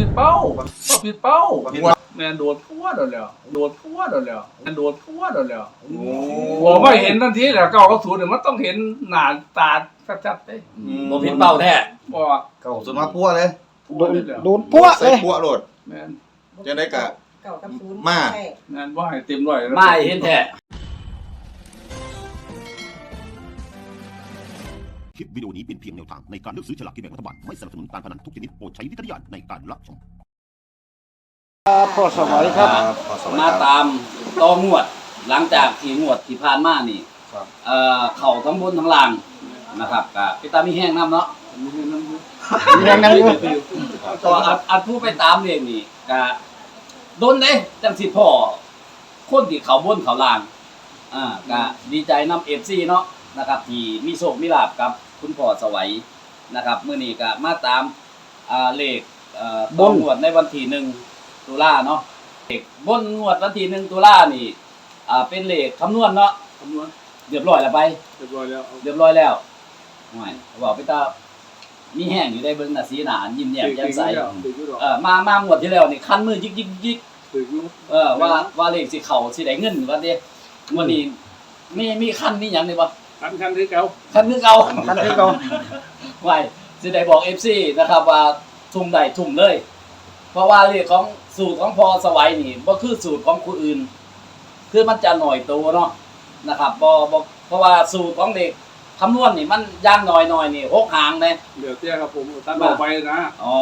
ผิดเป้าก็ผิดเป้าแม่นโดดทั่วโดนแล้วโดดทั่วโดนแล้วแม่นโดดทั่วโดนแล้วผมไม่เห็นทันทีแหละเก้ากับศูนย์เนี่ยมันต้องเห็นหน้าตาชัดๆเด้บ่ผิดเป้าแท้บ่เก่าสุดมาพัวเลยทั่โดวนเลยแล้วโดนปั้วเลใส่ยพัวโลดแม่นจะได้กะเก่ากับศูนย์มาใช่แม่นว่าให้เต็มร้อยแล้วมาให้เห็นแท้ ลิปวิดีโอนี้เป็นเพียงแนวทางในการเลือกซื้อฉลากกินแบ่งรัฐบาล ไม่สนับสนุนการพนันทุกชนิดโปรดใช้วิจารณญาณในการรับชมพ่อสวัยครับขอสวัสดีมาครับ ตามต่องวด หลังจากที่งวดที่ผ่านมานี่ครับ เอ่อเข้าทั้งบนทั้งล่างนะครับก็ไปตามมีแห้งน้ำเนาะมีเรื่องนั้นอยู่มีแรงนั่งอยู่ก็อัดอัดผู้ไปตามเองนี่ก็โดนเด้จังสิพ่อคนที่เขาบนเขาล่างอ่าก็ดีใจนำ FC เนาะนะครับ ที่มีโชคมีลาบกับ คุณพ่อสวัยนะครับมื้อนี้ก็มาตามอ่าเลขเอ่อต่องวดในวันที่หนึ่งตุลาเนาะเลขบนงวดวันที่หนึ่งตุลานี่อ่าเป็นเลขคำนวณเนาะคำนวณเรียบร้อยแล้วไป เรียบร้อยแล้วเอาเรียบร้อยแล้วห่วยบอกไปตามีแห้งอยู่ได้เบิ่งน่ะสีหน้ายิ้มแย้มแจ่มใสถืออยู่ดอกเออมามางวดที่แล้วนี่คันมือยิกยิกยิกถืออยู่เออว่าว่าเลขสิเข้าสิได้เงินว่าเด้มื้อนี้มีมีคันมีหยังนี่บ่ คันคันที่เก่าคันคือเก่าคันที่เก่าไว้สิได้บอก FC นะครับว่าทุ่มได้ทุ่มเลย เพราะว่าเลขของสูตรของพอสวัยนี่บ่คือสูตรของคนอื่น คือมันจะหน่อยตัวเนาะนะครับบ่บ่เพราะว่าสูตรของเด็กคำนวณนี่มันย่างหน่อยหน่อยนี่หกหางเลยเดี๋ยวเตี้ยครับผมตัดออกไปนะอ๋อ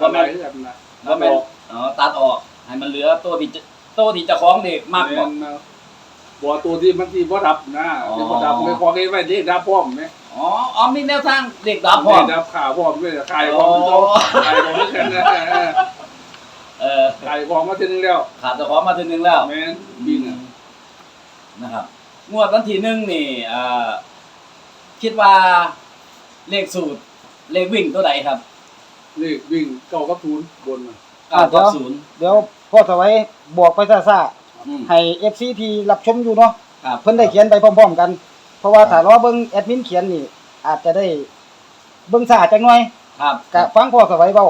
ก็ว่าไม่แม่นแบบนะว่าแม่นอ๋อตัดออกให้มันเหลือตัวที่จะตัวที่เจะคล้าของเด็กมากกว่า บัวตัวที่มันที่บ่ดับนะที่บ่ดับไม่พอให้ไว้ที่ดับพร้อมไหมอ๋ออ๋อมีแนวทางเด็กดับพร้อมดับขาพร้อมด้วยขายพร้อมเจ้าขายพร้อมไม่แข็งนะเออขายพร้อมมาทีนึงแล้วขาดเจะคล้าของมาทีนึงแล้วแม่นบินอะนะครับงวดวันที่หนึ่งนี่เอ่อคิดว่าเลขสูตรเลขวิ่งตัวใดครับนี่วิ่งเก้ากับทูนบนมาเก้ากับศูนย์เดี๋ยวพ่อสวัยบอกไปซ่า อืมๆให้ FC ที่รับชมอยู่เนาะครับเพิ่นได้เขียนไปพร้อมๆกัน เพราะว่าถ้ารอเบิ่งแอดมินเขียนนี่ อาจจะได้เบิ่งซ่าจักหน่อยครับก็ฟังพ่อสวัยเว้า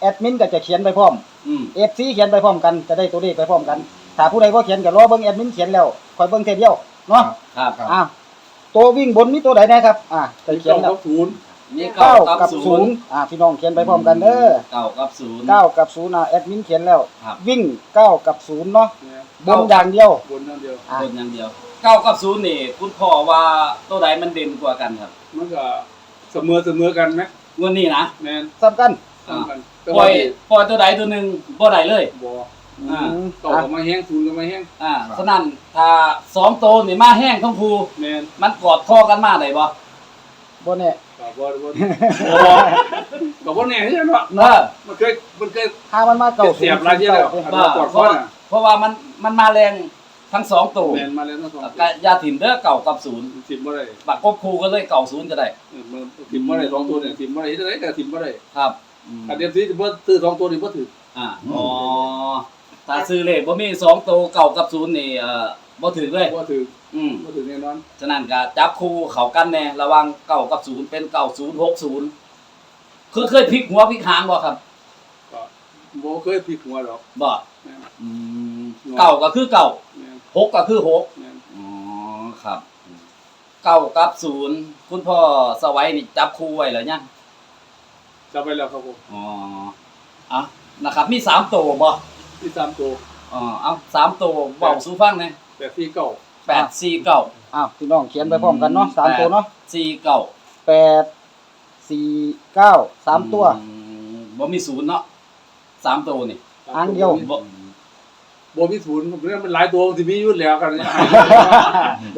แอดมินก็จะเขียนไปพร้อม อืม FC เขียนไปพร้อมกันจะได้ตัวเลขไปพร้อมกัน ถ้าผู้ใดบ่เขียนก็รอเบิ่งแอดมินเขียนแล้วค่อยเบิ่งเทอเดียวเนาะครับอะตัววิ่งบนมีตัวใดนะครับ อะจะเขียเก้านแล้กัวบทูน นี่เก้าเก้ากักับบศูศูนนย์ย์อะพี่น้องเขียนไปพร้อมกันเด้อเก้ากับศูนย์ เก้ากับศูนย์อะแอดมินเขียนแล้ว ครับ วิ่งเก้ากับศูนย์เนาะเนี่ยบนอย่างเดียว บนนั่นเดียว อะ คนอย่างเดียวเก้ากับศูนย์นี่คุณพ่อว่าตัวใดมันเด่นกว่ากันครับมันก็เสมอเสมอกันไหมงวดนี้นะแม่นสำคัญต่างกันแต่ปล่ว่าอยปล่อยตัวใดตัวหนึ่งบ่ได้เลยบ่อ่าอืมเก้าอะก็มาแห้งทูนก็มาแห้งอ่าฉะนั้นถ้าสองตัวนี่มาแห้งทั้งภูแม่นมันกอดคอกันมาได้บ่บนเนี่ย ก็บ่บ่บ่ก็บ่แน่ที่นั่นว่าเออมันเคยมันเคย ถ้ามันมาเก้าศูเสีนยบย์รายเดียวแล้วเก้าอันนั้นกอดเพข้อราะว่าน่ะเพราะว่ามันมันมาแรงทั้งสองตัวแม่นมาแล้วทั้งสองก็อยาถิ่มเด้อเก่ากับศูนย์สิบบ่ได้บักกบคูก็เลยเก่าศูนย์ก็ได้เออมันสิบบ่ได้สองตัวเนี่ยสิบบ่ได้เฮ็ดจังได๋ก็สิบบ่ได้ครับอืมอันเดียวสิบ่ซื้อสองตัวนี่บ่ถืออ่าอ๋อถ้าซื้อเลขบ่มีสองตัวเก่ากับศูนย์นี่เอ่อ บ่ถือเลยบ่ถืออืมบ่ถือแน่นอนฉะนั้นก็จับคู่เขากันแน่ระหวังเก่ากับศูนย์เป็นเก่าศูนย์หกศูนย์คือเคยพลิกหัวพลิกหางบ่ครับก็บ่เคยพลิกหัวหรอกบ่แม่นอืมเก่าก็คือเก่าแม่นหกก็คือหก แม่นอ๋อครับเก่ากับศูนย์คุณพ่อสวัยนี่จับคู่ไว้แล้วยังจำไปแล้วครับผมอ๋ออะนะครับ มีสามตัวบ่ที่สามตัวอ๋อเอาสามตัวเบาสู่ฟังหนะ แต่ที่เก่าแปดสี่เก้าอ้าวพี่น้องเขียนไปพร้อมกันเนาะสามตัวเนาะสี่เก้าแปดสี่เก้าสามตัว อืมบ่มีศูนย์เนาะสามตัวนี่สามหางเดียว บ่บ่มีศูนย์ผมเรื่องมันหลายตัวที่มีอยู่แล้วกันเนี่ย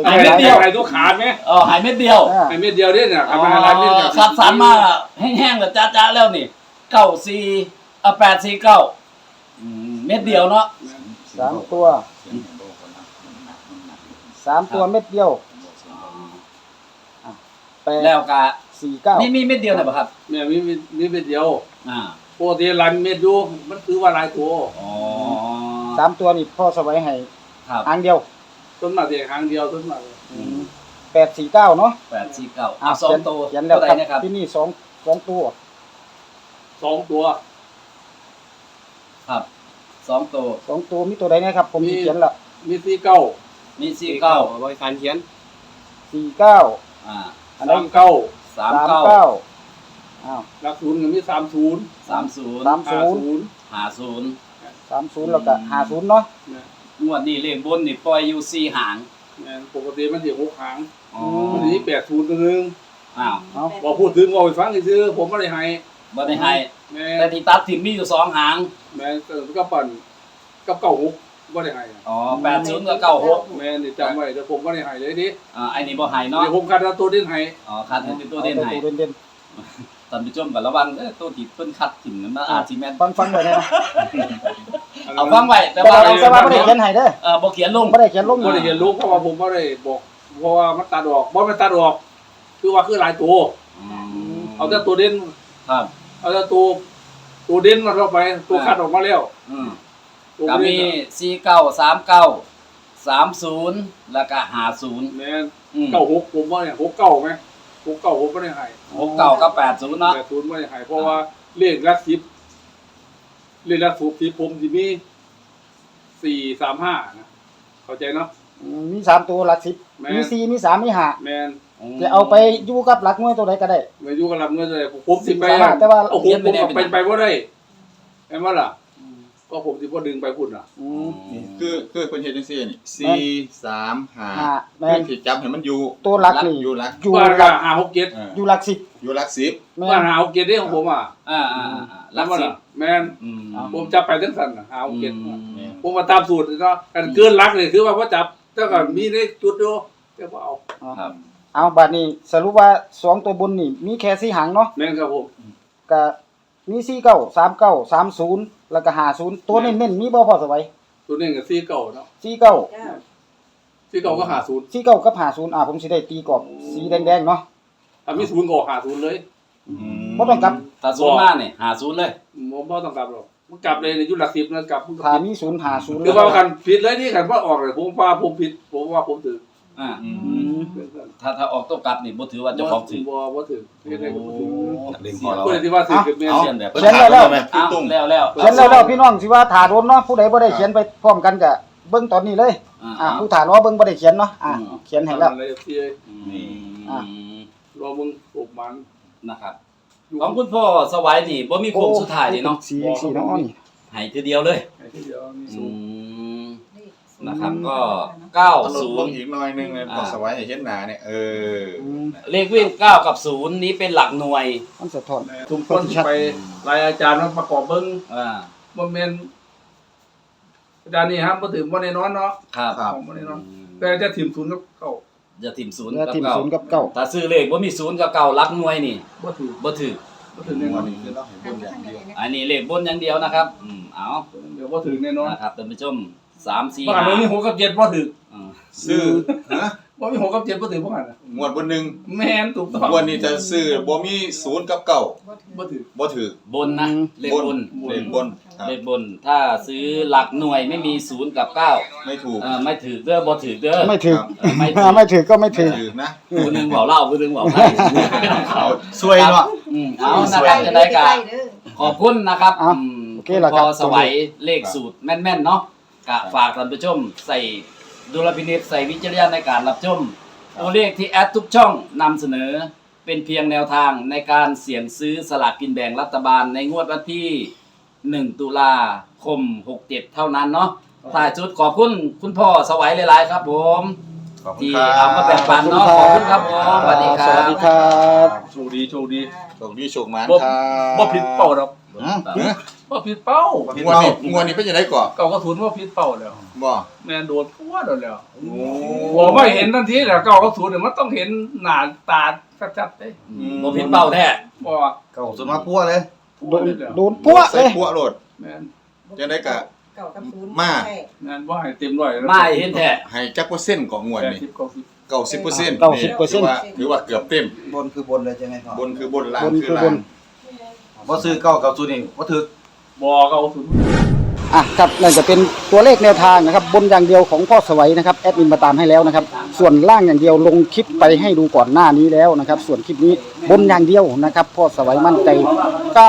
ไอ้เม็ดเดียวไอ้ตัวขาดไหมเออหายเม็ดเดียวอ่าไอ้เม็ดเดียวเนี่ยเนี่ยอ๋ทำมาหลายเม็ดเนี่ยอคัดสรรมาแห้งๆแล้วจ้าๆแล้วนี่เก้าสี่เอะแปดสี่เก้าอืมเม็ดเดียวเนาะสามตัว สามตัวเม็ดเดียวแปดแล้วก็สี่เก้านี่มีเม็ดเดียวนะบ่ครับเนี่ยมีมีมีเม็ดเดียวอ่าปกติหลายเม็ดอยู่มันคือว่าหลายตัวอ๋อสามตัวนี่พ่อสวัยให้ครับหางเดียวต้นมาแต่หางเดียวต้นมาอืมแปดสี่เก้าเนาะแปดสี่เก้าอะอะสองตัวเขียนแล้วเท่าไหคร่รับนะครับที่นี่สองสองตัวสองตัว ครับสองตัวสองตัวมีตัวใดนะครับ ผมสิเขียนละมีสี่เก้า มีสี่เก้าบริการเขียนสี่เก้าอ่าอันนั้สานมเก้าสามสามเก้าเก้าอ้าวหลักศูนย์ก็มีสามศูนย์สามศูนย์สามห้าศูนย์ศูนย์ห้าศูนย์สามศูนย์แล้วก็ห้าศูนย์เนาะงวดนี้เลขบนนี่ปล่อยอยู่สี่หางแม่นปกติมันสิหกหางอ๋อวันนี้แปดศูนย์ตัวหนึงอ้าวเอา บอกพูดถึงว่าไปฟังซื้อๆผมไม่ได้ให้บ่ได้ให้แม่แต่ที่ตัดถิ่มมีอยู่สองหาง แม่เติมก็ปั่นกับเก่าหก ไม่ได้ให้อ๋อแปดศูนย์กับเก้าหกแม่นี่จำไว้แต่ผมไม่ได้ให้เลยดิอ่าไอ้นี่บ่ให้เนาะเดี๋ยวผมคัดเอาตัวเด่นให้อ๋อคัดให้เป็นตัวเด่นให้ตัวเด่นท่านผู้ชมก็ระวังเด้อตัวที่เพิ่นคัดถิ่มนั้นมันอาจสิแม่นๆฟังฟังไว้นะเอาฟังไว้แต่แต่ว่าว่าเราแต่ว่าไม่ได้เขียนให้เด้อเออบ่เขียนลงไม่ได้เขียนลงไม่ได้เห็นลูกเพราะว่าผมไม่ได้บอกเพราะว่ามันตัดออกบ่มันตัดออกคือว่าคือหลายตัวอืมเอาแต่ตัวเด่นครับเอาแต่ตัวตัวเด่นมาเข้าไปตัวคัดออกมาแล้วอืมตัว ก็เด่มีนสี่เก้าสามเก้าสามศูนย์แล้วก็ห้าศูนย์แม่นอืมเก้าหกผมว่าเนี่ยหกเก้าไหมหกเก้าผมไม่ได้ให้หกเก้ากับแปดศูนย์เนาะแต่ศูนย์ไม่ได้ให้เพราะว่าเลขลักสิบเลขลักสูบที่ผมที่มีสี่สามห้านะเข้าใจเนาะ อืมมีสามตัวหลักสิบแม่มีสี่มีสามมีห้าแมนจะเอาไปอยู่กับหลักหน่วยตัวใดก็ได้มาอยู่กับลำเงินเลยผมสิไปสี่สามห้าแต่ว่า เอาผมผมก็เป็นไปว่าได้เห็นไหมล่ะ ก็ผมสิว่าดึงไปพุ่นอะ อืมคือคือคนเฮ็ดจังซี่นี่สี่สามห้าห้าแม่คือน ที่จับให้มันอยู่ตัวหลักนี่ อยู่หลักอยู่บ้านหก็ลักหาหกเจ็ดเอออยู่หลักสิบอยู่หลักสิบ แม่บ้านน หาหกเจ็ดที่ของผมอะอ่าอ่าอ่าหลักแล้วมันสิบอะแมนอืมผมจับไปทั้งสันน่ะหาหกเจ็ดอืมผมมาตามสูตรเนาะกันเกินรักเลยคือว่าพอจับเท่ากับมีได้จุดอยู่เจ้าก็เอาครับเอาบัดนี้สรุปว่าสองตัวบนนี่ มีแค่สี่หางเนาะแม่นครับผมก็ มีสี่เก้าสามเก้าสามศูนย์แล้วก็ห้าศูนย์ตัวเน้นๆมีบ่พอสบายตัวนี้กับซีเก่าเนาะสี่เก้าซีเก่าก็หาศูนย์สี่เก้ากับห้าศูนย์อ่าผมสิได้ตีกรอบสีแดงๆเนาะ ถ้ามีศูนย์ก็หาศูนย์เลยบ่ต้องกลับ ถ้าศูนย์มาเนี่ยหาศูนย์เลยผมบ่ต้องกลับหรอกมันกลับเลยในยุคหลักสิบนะกลับมันก็ถ้าผิดมีศูนย์ห้าศูนย์คือว่ากันผิดเลยนี่กันว่าออกเลยผมว่าผมผิดผมว่าผมถือ อ่าอือืมมถ้าถ้าออกตัวกลับนี่บ่ถือว่าเจ้าของถือ บ่บ่ถือเฮ็ดได้ก็บ่ถือนักเลงพอเราเพื่อที่ว่าถือเป็นแม่เอาเขียนแบบเพิ่นถามแล้วไหมพี่อ้าวตุ้งแล้วแล้วเขียนแล้วแล้วพี่น้องสิว่าถ่าโดนเนาะผู้ใดบ่ได้เขียนไปพร้อมกันก็เบิ่งตอนนี้เลย อ่าอ่าผู้ถ่ารอเบิ่งบ่ได้เขียนเนาะอ่าเขียนให้แล้วอะไรที่นี่อะรอมึงปลุกมันนะครับของคุณพ่อสวัยนี่บ่มีโค้งสุดท้ายนี่เนาะสีสีเนาะนี่ให้ทีเดียวเลยไอ้ที่เดียวมีอืศูนย์ม นะครับก็เก้าตลกศูเบิ่นงย์ อีกหน่อยหนึงเลยพอสวัยให้เห็นหน้าเนี่ยเอออืมเลขวิ่งเก้ากับศูนย์นี้เป็นหลักหน่วยมันสะท้อนทุกคนที่ไปรายอาจารย์มันประกอบเบิ่งอ่าบ่แม่นอาจารย์นี่ครับบ่ถือบ่แน่นอนเนาะครับของบ่แน่นอนแต่จะถิ่มศูนย์กับเก่าจะถิ่มศูนย์เนื้อกับทีมเก้าศูนย์กับเก้าถ้าซื้อเลขว่ามีศูนย์กับเก้าหลักหน่วยนี่บ่ถือบ่ถือบ่ถือแน่นวัอนนนี้คือเราเห็นบนอย่างเดียวอันนี้เลขบนอย่างเดียวนะครับอืมเอาเดี๋ยวบ่ถือแน่นอนนะครับท่านผู้ชม สามสี่บ้านห้านี้หกกับเจ็ดบ่ถืออืมซื้อฮะบ่มีหกกับเจ็ดบ่ถือพวกนั้นน่ะงวดบนหนึ่งแม่นถูกต้องงวดนี้จะซื้อบ่มีศูนย์กับเก้าบ่ถือบ่ถือบนนะเลขบนเลขบนครับเลขบน ถ้าซื้อหลักหน่วยไม่มีศูนย์กับเก้าไม่ถูกเออไม่ถือเด้อบ่ถือเด้อ ไม่ถึกเออไม่ถือ่าอไม่ถึกก็ไม่ถึก ถือนะ ผู้หนึงเว้าเล่าผู้หนึงเว้าไทยเอาช่วยเนาะ อืมเอานะครับจะได้กัน ขอบคุณนะครับอะอืมโอเคล่ะครับ ณพ่อสวัยเลขสูตรแม่นๆเนาะ กะฝากท่านผู้ชม ใส่ดุลพินิจใส่วิจารณญาณในการรับชมตัวเลขที่แอดทุกช่องนำเสนอเป็นเพียงแนวทางในการเสี่ยงซื้อสลากกินแบ่งรัฐบาลในงวดวันที่ 1 ตุลาคม 67 เท่านั้นเนาะถ่ายจุดขอบคุณคุณพ่อสวัยหลายๆครับผม ขอบคุณที่ครัเอามาแบ่งปันเนาะขอบคุณครับผมสวัสดีคสรัวัสบ ดีครับโชคดีโชคดีโชคดีโชคหมานบ่ครับบ่ผิดเป้าดอก ฮะ ฮะบ่ผิดเป้างวดนี้งวดนี้เป็นจังได๋ก่อเก่าก็ศูนย์บ่ผิดเป้าแล้ว บ่แม่นโดนทั่วโดนแล้วโอ้ผมไม่เห็นทันทีแล้วเก่าก็ศูนย์เนี่ยมันต้องเห็นหน้าตาชัดๆเด้บ่ผิดเป้าแท้บ่เก่าสุดมาพัวเลยทั่โดวนเลยแล้วโดนปั้วเลใส่ยพัวโลดแม่นจะได้กะ เก่ากับศูนย์มา ใช่แม่นบ่ให้เต็มร้อยแล้วไม่เห็นแท้ให้จักเปอร์เซ็นต์ของงวดแปดนี้สิบเก้าสิบเก้าสิบเปอร์เซ็นต์เก้าสิบเปอร์เซ็นต์ ถือว่าถือว่าเกือบเต็ม บนคือบนเลยใช่ไหมพ่อบนคือบนล่างบนคืคืออบล่านงบ่ซื้อเก้ากับศูนย์นี่บ่ถือ บ่เก่าศูนย์อะครับนั่นจะเป็นตัวเลขแนวทางนะครับ บนอย่างเดียวของพ่อสวัยนะครับแอดมินมาตามให้แล้วนะครับ ส่วนล่างอย่างเดียวลงคลิปไปให้ดูก่อนหน้านี้แล้วนะครับ ส่วนคลิปนี้บนอย่างเดียวนะครับพ่อสวัยมั่นใจ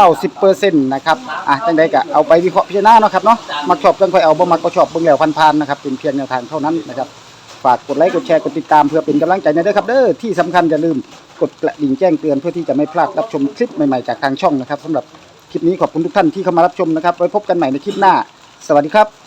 90%นะครับอะจังใดก็เอาไปวิเคราะห์พิจารณาเนาะครับเนาะมักชอบจังค่อยเอาบ่มักก็ชอบเบิ่งแล้วพันๆนะครับเป็นเพียงแนวทางเท่านั้นนะครับฝากกดไลค์กดแชร์กดติดตามเพื่อเป็นกำลังใจในเด้อครับเด้อที่สำคัญอย่าลืมกดกระดิ่งแจ้งเตือนเพื่อที่จะไม่พลาดรับชมคลิปใหม่ๆจากทางช่องนะครับสำหรับ คลิปนี้ขอบคุณทุกท่านที่เข้ามารับชมนะครับ ไว้พบกันใหม่ในคลิปหน้า สวัสดีครับ